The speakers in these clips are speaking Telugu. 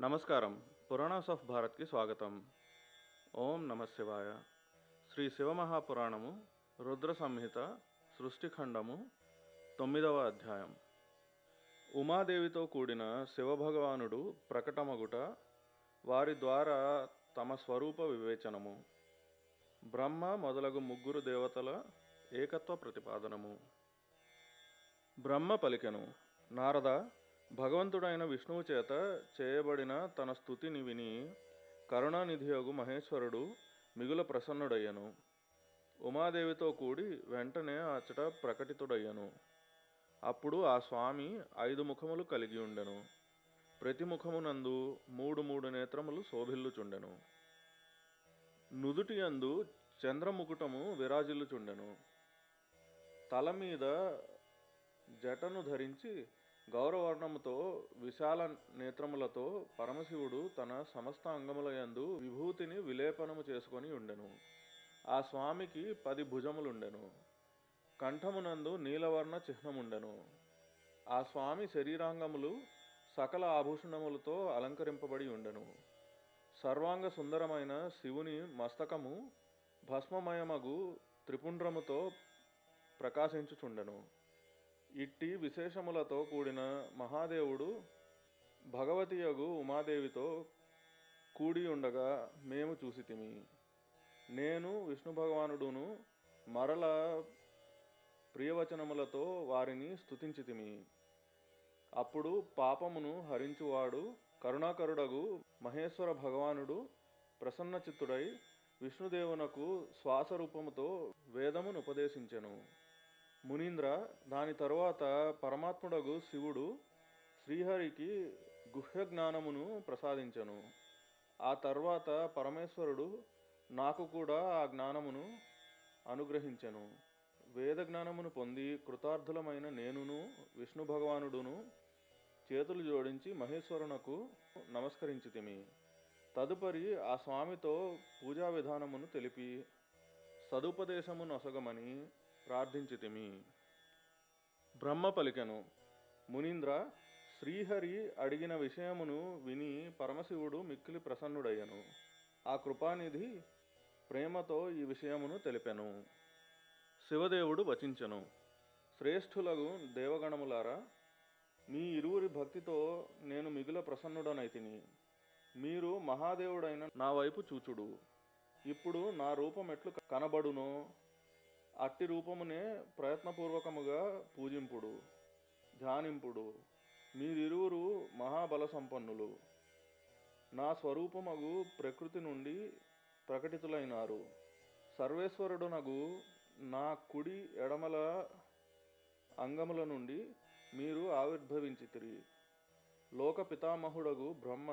నమస్కారం. పురాణాస్ ఆఫ్ భారత్కి స్వాగతం. ఓం నమ శివాయ. శ్రీ శివమహాపురాణము రుద్ర సంహిత సృష్టిఖండము తొమ్మిదవ అధ్యాయం. ఉమాదేవితో కూడిన శివభగవానుడు ప్రకటమగుట వారి ద్వారా తమ స్వరూప వివేచనము. బ్రహ్మ మొదలగు ముగ్గురు దేవతల ఏకత్వ ప్రతిపాదనము. బ్రహ్మ పలికెను నారద భగవంతుడైన విష్ణువు చేత చేయబడిన తన స్థుతిని విని కరుణానిధియోగు మహేశ్వరుడు మిగుల ప్రసన్నుడయ్యను. ఉమాదేవితో కూడి వెంటనే అచట ప్రకటితుడయ్యను. అప్పుడు ఆ స్వామి ఐదు ముఖములు కలిగి ఉండెను. ప్రతి ముఖమునందు మూడు మూడు నేత్రములు శోభిల్లుచుండెను. నుదుటి యందు చంద్రముకుటము విరాజిల్లుచుండెను. తల మీద జటను ధరించి గౌరవర్ణముతో విశాల నేత్రములతో పరమశివుడు తన సమస్త అంగములయందు విభూతిని విలేపనము చేసుకొని ఉండెను. ఆ స్వామికి పది భుజములుండెను. కంఠమునందు నీలవర్ణ చిహ్నముండెను. ఆ స్వామి శరీరాంగములు సకల ఆభూషణములతో అలంకరింపబడి ఉండెను. సర్వాంగ సుందరమైన శివుని మస్తకము భస్మమయమగు త్రిపుండ్రముతో ప్రకాశించుచుండెను. ఇట్టి విశేషములతో కూడిన మహాదేవుడు భగవతియగు ఉమాదేవితో కూడి ఉండగా మేము చూసితిమి. నేను విష్ణు భగవానుడును మరల ప్రియవచనములతో వారిని స్థుతించితిమి అప్పుడు పాపమును హరించువాడు కరుణాకరుడగు మహేశ్వర భగవానుడు ప్రసన్నచిత్తుడై విష్ణుదేవునకు శ్వాసరూపముతో వేదమును ఉపదేశించెను. మునీంద్ర దాని తరువాత పరమాత్ముడగు శివుడు శ్రీహరికి గుహ్య జ్ఞానమును ప్రసాదించెను. ఆ తర్వాత పరమేశ్వరుడు నాకు కూడా ఆ జ్ఞానమును అనుగ్రహించెను. వేద జ్ఞానమును పొంది కృతార్థులమైన నేనును విష్ణు భగవానుడును చేతులు జోడించి మహేశ్వరునకు నమస్కరించితిమి. తదుపరి ఆ స్వామితో పూజా విధానమును తెలిపి సదుపదేశమును నొసగమని ప్రార్థించితిమి. బ్రహ్మ పలికెను మునీంద్ర శ్రీహరి అడిగిన విషయమును విని పరమశివుడు మిక్కిలి ప్రసన్నుడయ్యను. ఆ కృపానిధి ప్రేమతో ఈ విషయమును తెలిపెను. శివదేవుడు వచించెను. శ్రేష్ఠులగు దేవగణములారా మీ ఇరువురి భక్తితో నేను మిగుల ప్రసన్నుడనైతిని. మీరు మహాదేవుడైన నా వైపు చూచుడు. ఇప్పుడు నా రూపం ఎట్లు కనబడునో అట్టి రూపమునే ప్రయత్నపూర్వకముగా పూజింపుడు ధ్యానింపుడు. మీరిరువురు మహాబల సంపన్నులు నా స్వరూపమగు ప్రకృతి నుండి ప్రకటితులైనారు. సర్వేశ్వరుడునగు నా కుడి ఎడమల అంగముల నుండి మీరు ఆవిర్భవించితిరి. లోక పితామహుడగు బ్రహ్మ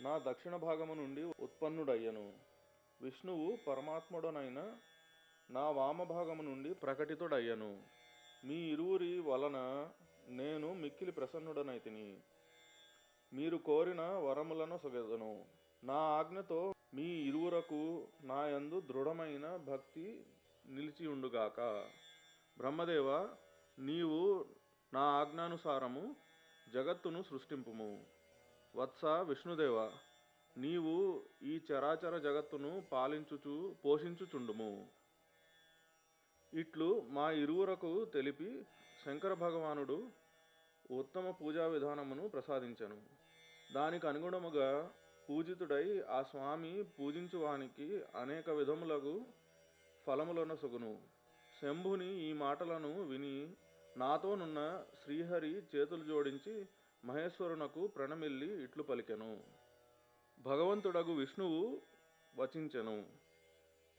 నా దక్షిణ భాగము నుండి ఉత్పన్నుడయ్యను. విష్ణువు పరమాత్ముడనైన నా వామభాగము నుండి ప్రకటితుడయ్యను. మీ ఇరువురి వలన నేను మిక్కిలి ప్రసన్నుడనైతిని. మీరు కోరిన వరములను సొగెదను. నా ఆజ్ఞతో మీ ఇరువురకు నా యందు దృఢమైన భక్తి నిలిచి ఉండుగాక బ్రహ్మదేవ నీవు నా ఆజ్ఞానుసారము జగత్తును సృష్టింపుము. వత్స విష్ణుదేవ నీవు ఈ చరాచర జగత్తును పాలించుచు పోషించుచుండుము. ఇట్లు మా ఇరువురకు తెలిపి శంకర భగవానుడు ఉత్తమ పూజా విధానమును ప్రసాదించెను. దానికి అనుగుణముగా పూజితుడై ఆ స్వామి పూజించువానికి అనేక విధములకు ఫలములను సుగును. శంభుని ఈ మాటలను విని నాతోనున్న శ్రీహరి చేతులు జోడించి మహేశ్వరునకు ప్రణమిల్లి ఇట్లు పలికెను. భగవంతుడగు విష్ణువు వచించెను.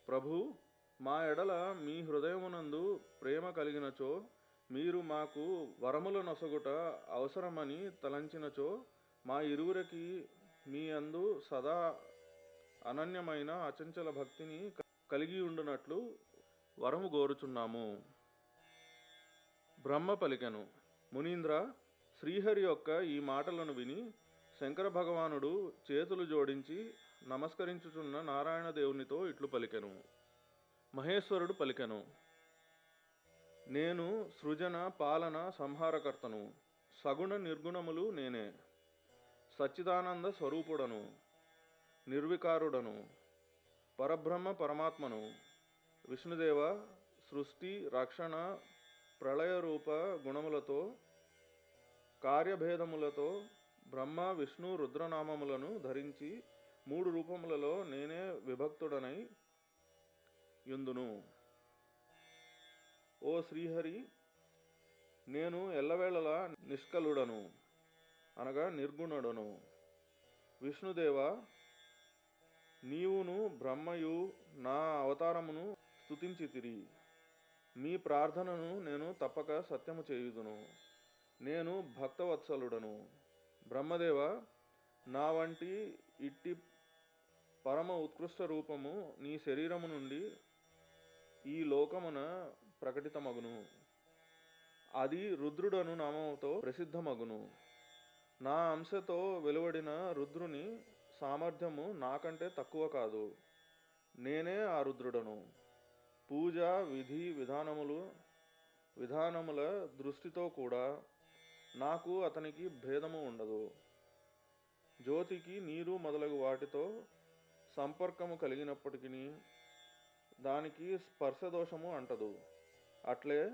ప్రభు మా ఎడల మీ హృదయమునందు ప్రేమ కలిగినచో మీరు మాకు వరముల నొసగుట అవసరమని తలంచినచో మా ఇరువురికి మీ అందు సదా అనన్యమైన అచంచల భక్తిని కలిగి ఉండునట్లు వరము గోరుచున్నాము. బ్రహ్మ పలికెను. మునీంద్ర శ్రీహరి యొక్క ఈ మాటలను విని శంకర భగవానుడు చేతులు జోడించి నమస్కరించుచున్న నారాయణ దేవునితో ఇట్లు పలికెను. మహేశ్వరుడు పలికెను. నేను సృజన పాలన సంహారకర్తను. సగుణ నిర్గుణములు నేనే. సచ్చిదానంద స్వరూపుడను. నిర్వికారుడను. పరబ్రహ్మ పరమాత్మను. విష్ణుదేవ సృష్టి రక్షణ ప్రళయ రూప గుణములతో కార్యభేదములతో బ్రహ్మ విష్ణు రుద్రనామములను ధరించి మూడు రూపములలో నేనే విభక్తుడనై యుందును. ఓ శ్రీహరి నేను ఎల్లవేళలా నిష్కలుడను అనగా నిర్గుణుడను. విష్ణుదేవ నీవును బ్రహ్మయు నా అవతారమును స్తుతించితిరి. మీ ప్రార్థనను నేను తప్పక సత్యము చేయుదును. నేను భక్తవత్సలుడను. బ్రహ్మదేవ నా వంటి ఇట్టి పరమ ఉత్కృష్ట రూపము నీ శరీరము నుండి ఈ లోకమున ప్రకటితమగును. అది రుద్రుడను నామముతో ప్రసిద్ధమగును. నా అంశతో వెలువడిన రుద్రుని సామర్థ్యము నాకంటే తక్కువ కాదు. నేనే ఆ రుద్రుడను. పూజ విధి విధానములు విధానముల దృష్టితో కూడా నాకు అతనికి భేదము ఉండదు. జ్యోతికి నీరు మొదలగు వాటితో సంపర్కము కలిగినప్పటికీ దానికి స్పర్శ దోషము అంటదు. అట్లే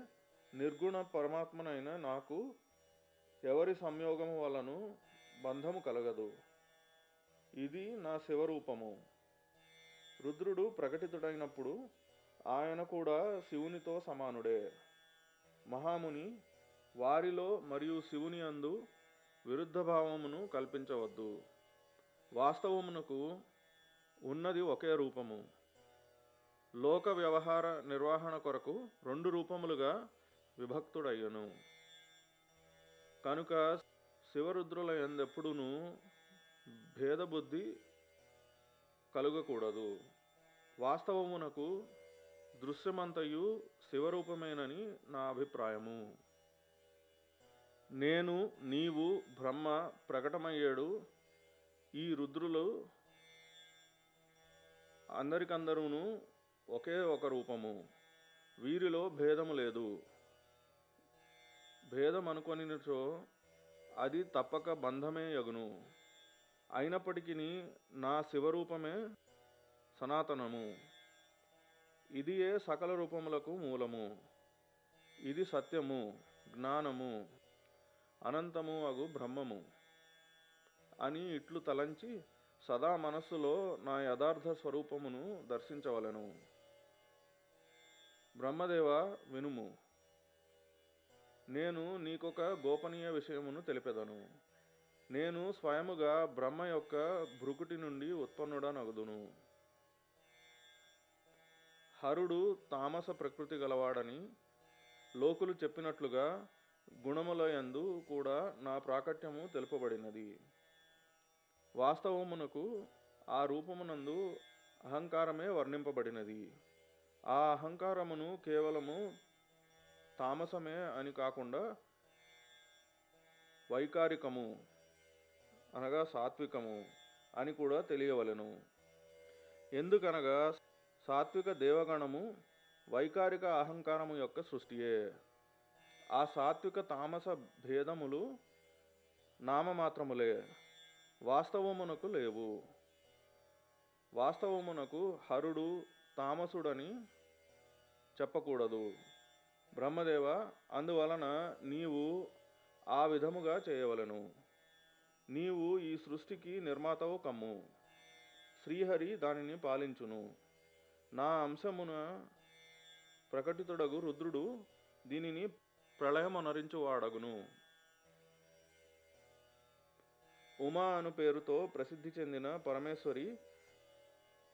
నిర్గుణ పరమాత్మనైన నాకు ఎవరి సంయోగము వలను బంధము కలగదు. ఇది నా శివరూపము. రుద్రుడు ప్రకటితుడైనప్పుడు ఆయన కూడా శివునితో సమానుడే. మహాముని వారిలో మరియు శివుని అందు విరుద్ధ భావమును కల్పించవద్దు. వాస్తవమునకు ఉన్నది ఒకే రూపము. లోక వ్యవహార నిర్వహణ కొరకు రెండు రూపములుగా విభక్తుడయ్యను. కనుక శివరుద్రుల ఎందెప్పుడునూ భేదబుద్ధి కలుగకూడదు. వాస్తవమునకు దృశ్యమంతయు శివరూపమేనని నా అభిప్రాయము. నేను నీవు బ్రహ్మ ప్రకటమయ్యాడు ఈ రుద్రులు అందరికందరూనూ ఒకే ఒక రూపము. వీరిలో భేదము లేదు. భేదం అనుకొనినచో అది తప్పక బంధమే యగును అయినప్పటికీ నా శివరూపమే సనాతనము. ఇదియే సకల రూపములకు మూలము. ఇది సత్యము జ్ఞానము అనంతము అగు బ్రహ్మము. అని ఇట్లు తలంచి సదా మనస్సులో నా యథార్థ స్వరూపమును దర్శించవలెను. బ్రహ్మదేవ వినుము. నేను నీకొక గోపనీయ విషయమును తెలిపెదను. నేను స్వయముగా బ్రహ్మ యొక్క భృకుటి నుండి ఉత్పన్నుడనగుదును. హరుడు తామస ప్రకృతి గలవాడని లోకులు చెప్పినట్లుగా గుణముల యందు కూడా నా ప్రాకట్యము తెలుపబడినది. వాస్తవమునకు ఆ రూపమునందు అహంకారమే వర్ణింపబడినది. ఆ అహంకారమును కేవలము తామసమే అని కాకుండా వైకారికము అనగా సాత్వికము అని కూడా తెలియవలెను. ఎందుకనగా సాత్విక దేవగణము వైకారిక అహంకారము యొక్క సృష్టియే. ఆ సాత్విక తామస భేదములు నామమాత్రములే వాస్తవమునకు లేవు. వాస్తవమునకు హరుడు తామసుడని చెప్పకూడదు. బ్రహ్మదేవ అందువలన నీవు ఆ విధముగా చేయవలెను. నీవు ఈ సృష్టికి నిర్మాతవు కమ్ము. శ్రీహరి దానిని పాలించును. నా అంశమున ప్రకటితుడగు రుద్రుడు దీనిని ప్రళయమనరించువాడగును. ఉమా అను పేరుతో ప్రసిద్ధి చెందిన పరమేశ్వరి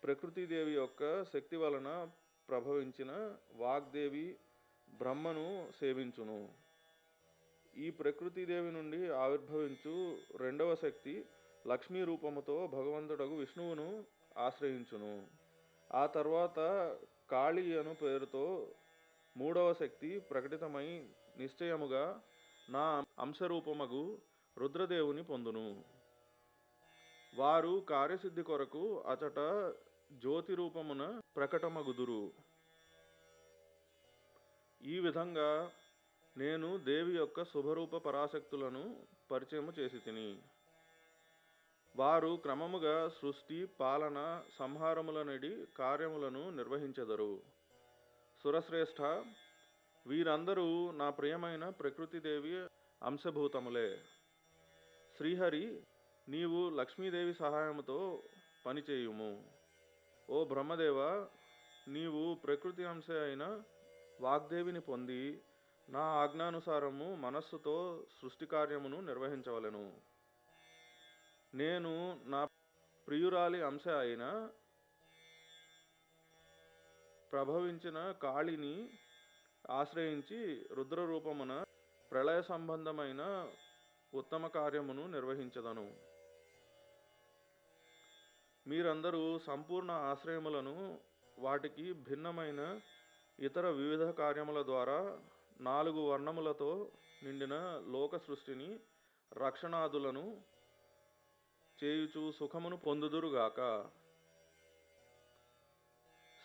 ప్రకృతిదేవి యొక్క శక్తి వలన ప్రభవించిన వాగ్దేవి బ్రహ్మను సేవించును. ఈ ప్రకృతిదేవి నుండి ఆవిర్భవించు రెండవ శక్తి లక్ష్మీ రూపముతో భగవంతుడగు విష్ణువును ఆశ్రయించును. ఆ తర్వాత కాళీ అను పేరుతో మూడవ శక్తి ప్రకటితమై నిశ్చయముగా నా అంశరూపమగు రుద్రదేవుని పొందును. వారు కార్యసిద్ధి కొరకు అచట జ్యోతి రూపమున ప్రకటమగుదురు. ఈ విధంగా నేను దేవి యొక్క శుభరూప పరాశక్తులను పరిచయము చేసి తిని. వారు క్రమముగా సృష్టి పాలన సంహారములనడి కార్యములను నిర్వహించెదరు. సురశ్రేష్ఠ వీరందరూ నా ప్రియమైన ప్రకృతిదేవి అంశభూతములే. శ్రీహరి నీవు లక్ష్మీదేవి సహాయముతో పనిచేయుము. ఓ బ్రహ్మదేవ నీవు ప్రకృతి అంశ అయిన వాగ్దేవిని పొంది నా ఆజ్ఞానుసారము మనస్సుతో సృష్టి కార్యమును నిర్వహించవలెను. నేను నా ప్రియురాలి అంశ అయిన ప్రభవించిన కాళిని ఆశ్రయించి రుద్రరూపమున ప్రళయ సంబంధమైన ఉత్తమ కార్యమును నిర్వహించదను. మీరందరూ సంపూర్ణ ఆశ్రయములను వాటికి భిన్నమైన ఇతర వివిధ కార్యముల ద్వారా నాలుగు వర్ణములతో నిండిన లోక సృష్టిని రక్షణాదులను చేయుచు సుఖమును పొందుదురుగాక.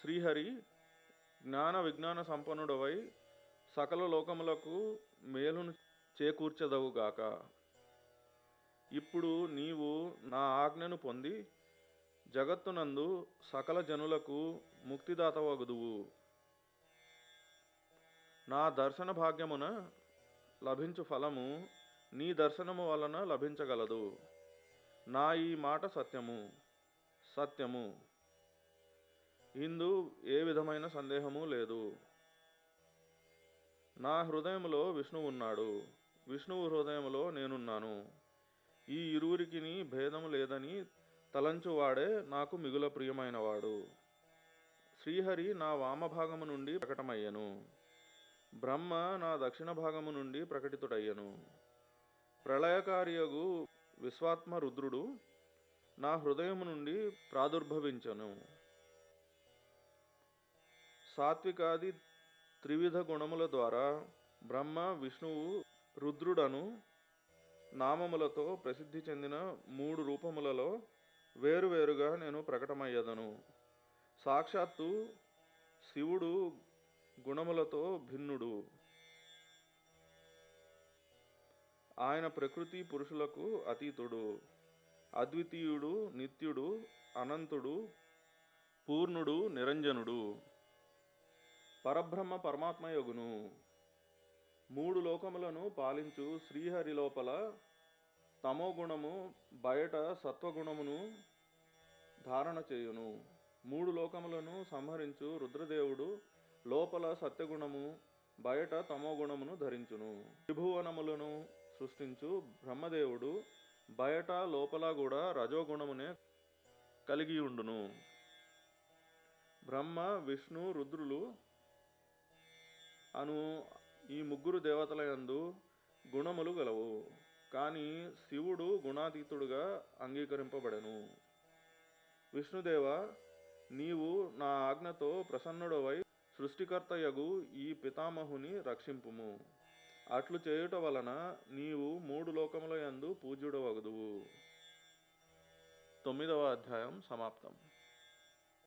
శ్రీహరి జ్ఞాన విజ్ఞాన సంపన్నుడవై సకల లోకములకు మేలును చేకూర్చదవుగాక. ఇప్పుడు నీవు నా ఆజ్ఞను పొంది జగత్తునందు సకల జనులకు ముక్తిదాతవగుదువు. నా దర్శన భాగ్యమున లభించు ఫలము నీ దర్శనము వలన లభించగలదు. నా ఈ మాట సత్యము సత్యము. ఇందు ఏ విధమైన సందేహము లేదు. నా హృదయములో విష్ణువు ఉన్నాడు. విష్ణువు హృదయములో నేనున్నాను. ఈ ఇరువురికి భేదము లేదని తలంచువాడే నాకు మిగుల ప్రియమైనవాడు. శ్రీహరి నా వామభాగము నుండి ప్రకటమయ్యను. బ్రహ్మ నా దక్షిణ భాగము నుండి ప్రకటితుడయ్యను. ప్రళయకార్యగు విశ్వాత్మ రుద్రుడు నా హృదయము నుండి ప్రాదుర్భవించను. సాత్వికాది త్రివిధ గుణముల ద్వారా బ్రహ్మ విష్ణువు రుద్రుడను నామములతో ప్రసిద్ధి చెందిన మూడు రూపములలో వేరువేరుగా నేను ప్రకటమయ్యదను. సాక్షాత్తు శివుడు గుణములతో భిన్నుడు. ఆయన ప్రకృతి పురుషులకు అతీతుడు. అద్వితీయుడు నిత్యుడు అనంతుడు పూర్ణుడు నిరంజనుడు. పరబ్రహ్మ పరమాత్మయగును. మూడు లోకములను పాలించు శ్రీహరి లోపల తమో గుణము బయట సత్వగుణమును ధారణ చేయును. మూడు లోకములను సంహరించు రుద్రదేవుడు లోపల సత్యగుణము బయట తమోగుణమును ధరించును. త్రిభువనములను సృష్టించు బ్రహ్మదేవుడు బయట లోపల కూడా రజోగుణమునే కలిగి ఉండును బ్రహ్మ విష్ణు రుద్రులు అను ఈ ముగ్గురు దేవతల యందు గుణములు గలవు. కానీ శివుడు గుణాతీతుడుగా అంగీకరింపబడెను. విష్ణుదేవ నీవు నా ఆజ్ఞతో ప్రసన్నుడవై సృష్టికర్తయగు ఈ పితామహుని రక్షింపుము. అట్లు చేయుట వలన నీవు మూడు లోకముల యందు పూజ్యుడవగదువు. తొమ్మిదవ అధ్యాయం సమాప్తం.